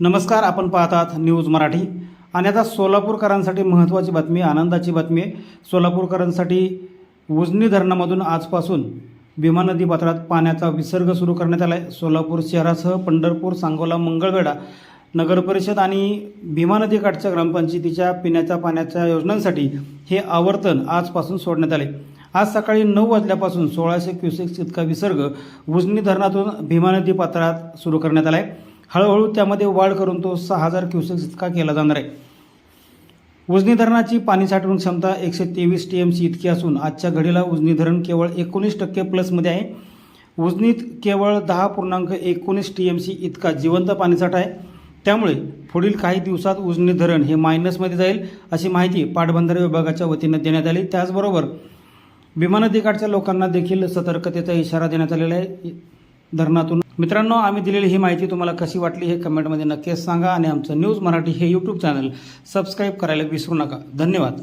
नमस्कार आपण पाहतात न्यूज मराठी. आणि आता सोलापूरकरांसाठी महत्त्वाची बातमी आनंदाची बातमी. आहे सोलापूरकरांसाठी उजनी धरणामधून आजपासून भीमा नदी पात्रात पाण्याचा विसर्ग सुरू करण्यात आला आहे सोलापूर शहरासह पंढरपूर सांगोला मंगळवेढा नगरपरिषद आणि भीमा नदीकाठच्या ग्रामपंचायतीच्या पिण्याच्या पाण्याच्या योजनांसाठी हे आवर्तन आजपासून सोडण्यात आले. आज सकाळी नऊ वाजल्यापासून सोळाशे क्युसेक्स इतका विसर्ग उजनी धरणातून भीमा नदी पात्रात सुरू करण्यात आला आहे हळूहळू त्यामध्ये वाढ करून तो सहा हजार क्युसेक्स इतका केला जाणार आहे. उजनी धरणाची पाणी साठवण क्षमता एकशे तेवीस टी एम सी इतकी असून आजच्या घडीला उजनी धरण केवळ एकोणीस टक्के प्लसमध्ये आहे. उजनीत केवळ दहा पूर्णांक एकोणीस टी एम सी इतका जिवंत पाणीसाठा आहे. त्यामुळे पुढील काही दिवसात उजनी धरण हे मायनसमध्ये जाईल अशी माहिती पाटबंधारे विभागाच्या वतीनं देण्यात आली. त्याचबरोबर भीमा लोकांना देखील सतर्कतेचा इशारा देण्यात आलेला आहे. धरणातून मित्रांनो आम्ही दिलेली ही माहिती तुम्हाला कशी वाटली हे कमेंटमध्ये नक्कीच सांगा आणि आमचं न्यूज मराठी हे यूट्यूब चॅनल सबस्क्राईब करायला विसरू नका. धन्यवाद.